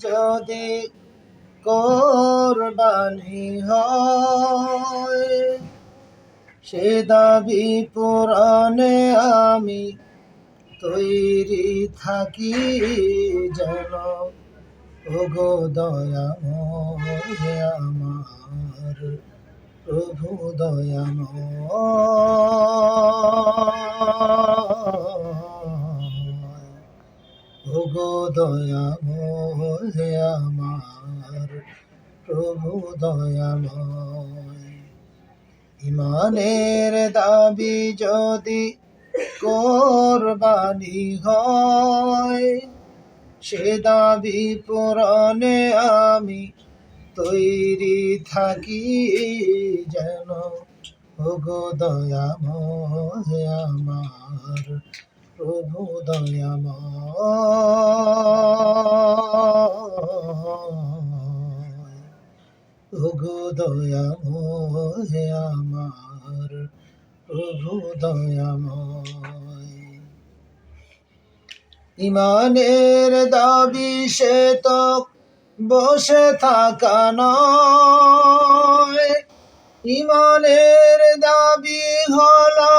যদি কোরবানি হয়, সে দাবি পুরাণে আমি তৈরি থাকি যেন। ওগো দয়াময় আমার প্রভু দয়াময়। ওগো দয়াময় আমার প্রভু দয়াময় ইমানের দাবি যদি কোরবানি হয়, সে দাবি পূরণে আমি তৈরি থাকি যেন ওগো দয়াময় আমার প্রভু দয়াময় ওগো দয়াময় আমার প্রভু। ইমানের দাবি সে তো বসে থাকা নয়। ইমানের দাবি হলো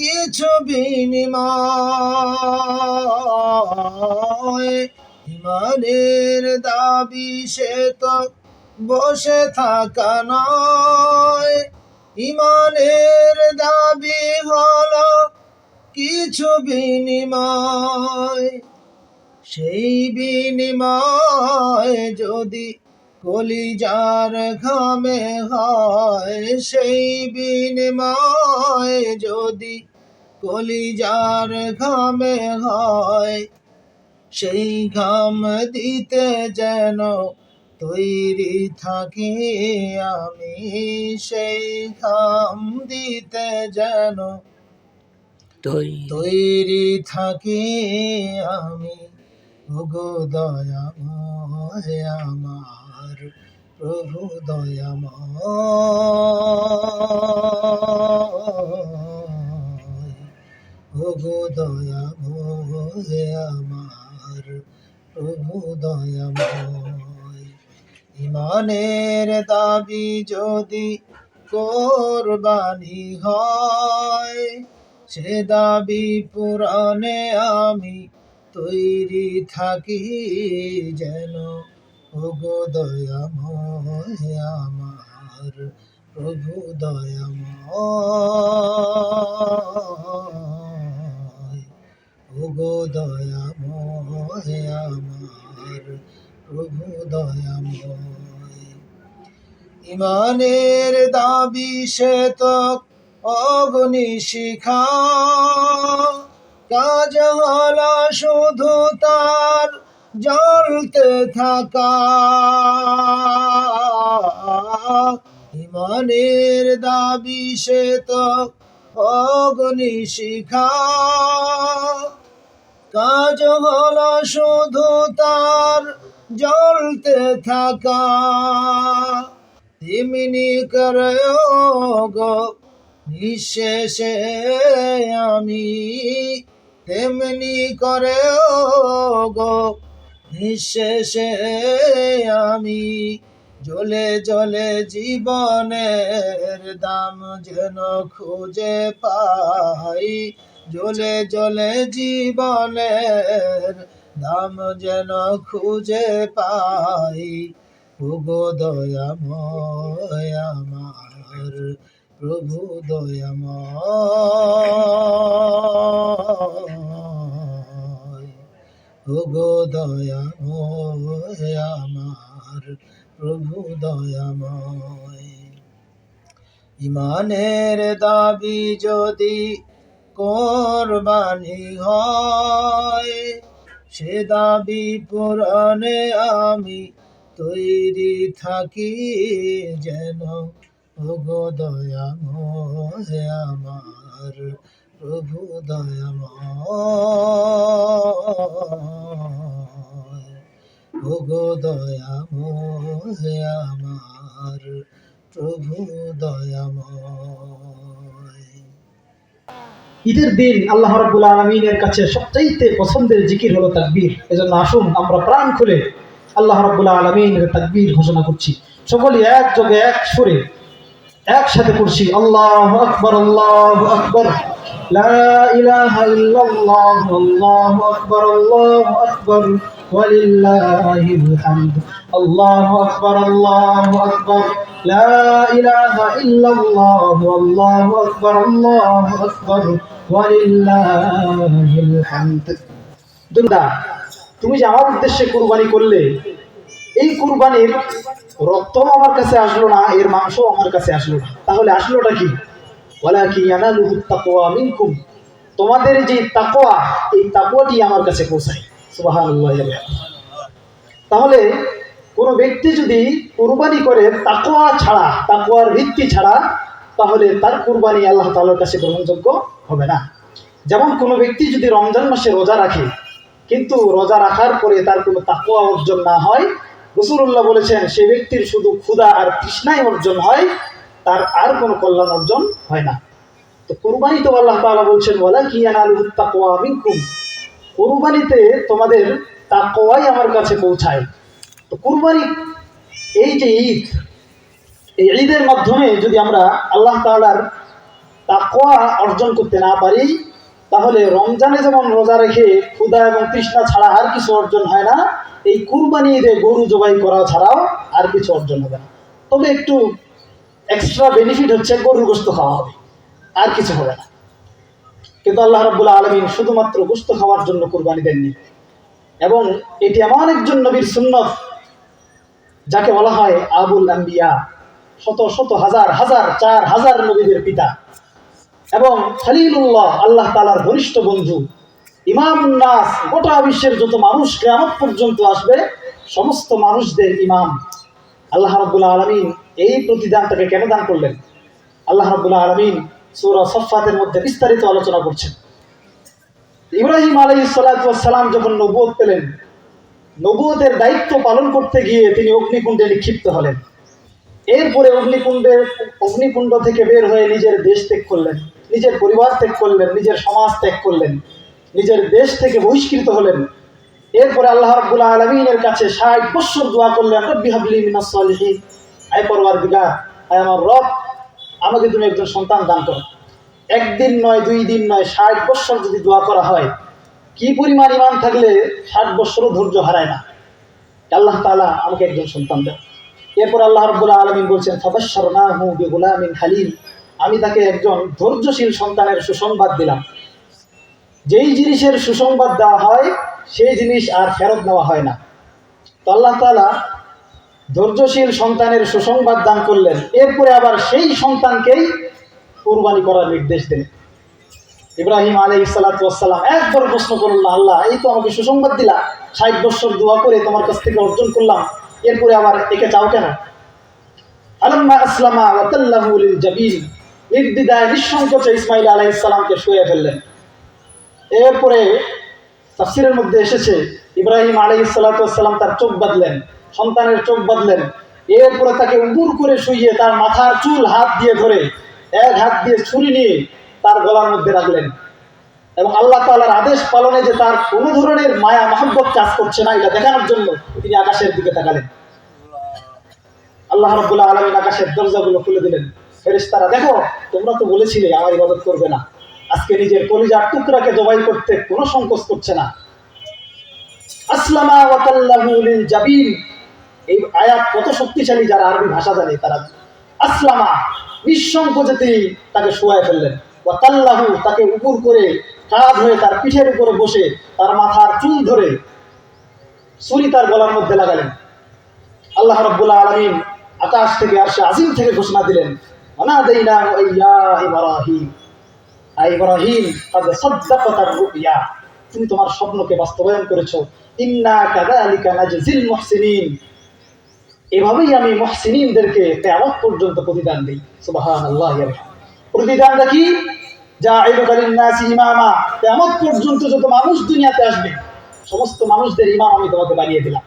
কিছু বিনিময়। ইমানের দাবি সে তো বসে থাকা নয়। ইমানের দাবি হলো কিছু বিনিময়। সেই বিনিময় যদি কলিজার ঘামে হয় সেই বিনিময় যদি কলিজার ঘামে হয় সেই ঘাম দিতে যেন তৈরি থাকি আমি সেই ঘাম দিতে যেন তৈরি থাকি আমি। ওগো দয়াময় আমার প্রভু দয়াময় ওগো দয়াময় আমার প্রভু দয়াময় ইমানের দাবি যদি কোরবানি হয় সে দাবি পুরাণে আমি তৈরি থাকি যেন। ওগো দয়াময় আমার, প্রভু দয়াময়। ওগো দয়াময় আমার, প্রভু দয়াময়। ইমানের দাবি সে তো অগ্নি শিখা। কাজ হলো শুধু তার জ্বলতে থাকা। ইমানের দাবি সে তো অগ্নি শিখা। কাজ হলো শুধু তার জ্বলতে থাকা। তেমনি করে গো নিঃশেষে আমি তেমনি করে গো নিঃশেষে আমি জলে জলে জীবনের দাম যেন খুঁজে পাই। জলে জ্বলে জীবনের দাম যেন খুঁজে পাই। ওগো দয়াময় আমার প্রভু দয়াময়। আমার, প্রভু দয়াময়। ইমানের দাবি যদি কোরবানি হয়, সে দাবি পুরাণে আমি তৈরি থাকি যেন ওগো দয়াময় আমার প্রভু দয়াময় ওগো দয়াময় আমার প্রভু দয়াময় ঈদের দিন আল্লাহ রাব্বুল আলমিনের কাছে সবচাইতে পছন্দের জিকির হলো তাকবীর। এজন্য আসুন, আমরা প্রাণ খুলে আল্লাহ রাব্বুল আলামিনের তাকবীর ঘোষণা করছি। সকলে একযোগে এক সুরে একসাথে করছি আল্লাহু আকবার আল্লাহু আকবার। তুমি যে আমার উদ্দেশ্যে কুরবানি করলে এই কুরবানির রক্ত আমার কাছে আসলো না, এর মাংস আমার কাছে আসলো না। তাহলে আসলোটা কি? বলা কি মিনকুম। তোমাদের যে তাকওয়া, এই তাকওয়াটি আমার কাছে পৌঁছায়। তাহলে কোনো ব্যক্তি যদি কুরবানি করে তাকওয়া ছাড়া, তাকওয়ার ভিত্তি ছাড়া, তাহলে তার কুরবানি আল্লাহ তাআলার কাছে গ্রহণযোগ্য হবে না। যেমন কোনো ব্যক্তি যদি রমজান মাসে রোজা রাখে, কিন্তু রোজা রাখার পরে তার কোনো তাকওয়া অর্জন না হয় রসুল্লাহ বলেছেন, সে ব্যক্তির শুধু ক্ষুধা আর তৃষ্ণাই অর্জন হয়, তার আর কোনো কল্যাণ অর্জন হয় না। তো কোরবানি তো আল্লাহ তাআলা বলছেন, ওয়ালা কি তাকওয়া মিনকুম? কোরবানিতে তোমাদের তাকওয়াই আমার কাছে পৌঁছায়। তো কোরবানি, এই যে ঈদ, এই ঈদের মাধ্যমে যদি আমরা আল্লাহ তাআলার তাকওয়া অর্জন করতে না পারি তাহলে রমজানে যেমন রোজা রেখে ক্ষুধা এবং তৃষ্ণা ছাড়া আর কিছু অর্জন হয় না, এই কুরবানি ঈদে গরু জবাই করা ছাড়াও আর কিছু অর্জন হবে না। তবে একটু এক্সট্রা বেনিফিট হচ্ছে গরুর গোস্ত খাওয়া হবে, আর কিছু হবে না। কিন্তু আল্লাহ রাব্বুল আলমিন শুধুমাত্র গোস্ত খাওয়ার জন্য কুরবানি দেননি। এবং এটি এমন একজন নবীর সুন্নত, যাকে বলা হয় আবুল আম্বিয়া। শত শত হাজার হাজার, চার হাজার নবীদের পিতা। এবং খালিলুল্লাহ, আল্লাহ তালার ঘনিষ্ঠ বন্ধু। ইমাম নাস, গোটা বিশ্বের যত মানুষ কেমন পর্যন্ত আসবে, সমস্ত মানুষদের ইমাম। আল্লাহ রব্বুল্লাহ আলমিন এই প্রতিদানটাকে কেন দান করলেন? আল্লাহ রব্বুল্লাহ আলমিন সৌরা সফাতের মধ্যে বিস্তারিত আলোচনা করছেন। ইব্রাহিম আলাই সালাম যখন নবুয়ত পেলেন নবুয়তের দায়িত্ব পালন করতে গিয়ে তিনি অগ্নিকুণ্ডে নিক্ষিপ্ত হলেন। এরপরে অগ্নিকুণ্ডের অগ্নিকুণ্ড থেকে বের হয়ে নিজের দেশ ত্যাগ করলেন, নিজের পরিবার ত্যাগ করলেন, নিজের সমাজ ত্যাগ করলেন, নিজের দেশ থেকে বহিষ্কৃত হলেন। এরপরে আল্লাহ রাব্বুল আলমিনের কাছে ষাট বৎসর দোয়া করলেন, রব্বি হাবলি মিনাস সালিহিন। আয় পরবার বিগা আয় আমার রব, আমাকে তুমি একজন সন্তান দান করো। একদিন নয়, দুই দিন নয়, ষাট বৎসর যদি দোয়া করা হয়, কি পরিমাণ ইমান থাকলে ষাট বৎসরও ধৈর্য হারায় না? আল্লাহ তাআলা আমাকে একজন সন্তান দেন। এরপর আল্লাহ রব্বুল্লাহ আলমিন বলছেন ফবাশরনাহু বিগুলামিন হালিম আমি তাকে একজন ধৈর্যশীল সন্তানের সুসংবাদ দিলাম। যেই জিনিসের সুসংবাদ দেওয়া হয়, সেই জিনিস আর ফেরত নেওয়া হয় না। তো আল্লাহ তাআলা ধৈর্যশীল সন্তানের সুসংবাদ দান করলেন। এরপরে আবার সেই সন্তানকেই কোরবানি করার নির্দেশ দিলেন। ইব্রাহিম আলী সালাতাম একবার প্রশ্ন করল আল্লাহ, এই তো আমাকে সুসংবাদ দিলা। ষাট বৎসর দোয়া করে তোমার কাছ থেকে অর্জন করলাম। এরপরে আবার একে চাও কেন? আলম্মা আসলামা ওয়াতাল্লাহুল নিঃসংকোচে ইসমাইল আলাইহিস সালামকে শুয়ে ফেললেন। এরপরে তাফসিরের মধ্যে এসেছে, ইব্রাহিম আলাইহিস সালাম তার চোখ বাঁধলেন, সন্তানের চোখ বাঁধলেন। এরপরে তাকে উপুর করে শুইয়ে তার মাথার চুল হাত দিয়ে ধরে, এক হাত দিয়ে ছুরি নিয়ে তার গলার মধ্যে রাখলেন। এবং আল্লাহ তাআলার আদেশ পালনে যে তার কোনো ধরনের মায়া, মহব্বত কাজ করছে না, এটা দেখানোর জন্য তিনি আকাশের দিকে তাকালেন। আল্লাহ রব্বুল্লাহ আলমিন আকাশের দরজাগুলো খুলে দিলেন। ফেরেশতারা, দেখো, তোমরা তো বলেছিলে আমার ইবাদত করবে না। আজকে নিজের কলিজার টুকরাকে জবাই করতে কোনো সংকোচ করছে না। আসলামা ওয়াতাল্লাহু লিল জাবিন। এই আয়াত কত শক্তিশালী যারা আরবি ভাষা জানে তারা। আসলামা নিঃসংকোচে তিনি তাকে শোয়ায় ফেললেন। ওয়াতাল্লাহু তাকে উপর করে কাঁধ হয়ে তার পিঠের উপরে বসে তার মাথার চুল ধরে ছুরি তার গলার মধ্যে লাগালেন। আল্লাহ রব্বুল্লাহ আলমিন আকাশ থেকে আসে আজিম থেকে ঘোষণা দিলেন কাদ তুমি তোমার স্বপ্নকে বাস্তবায়ন করেছ। ইন্না মুহসিনিন। এভাবেই আমি মুহসিনিনদেরকে কিয়ামত পর্যন্ত প্রতিদান দিই। সুবহানাল্লাহ প্রতিদানটা কি? যা যত মানুষ দুনিয়াতে আসবে সমস্ত মানুষদের ইমাম আমি তোমাকে বানিয়ে দিলাম।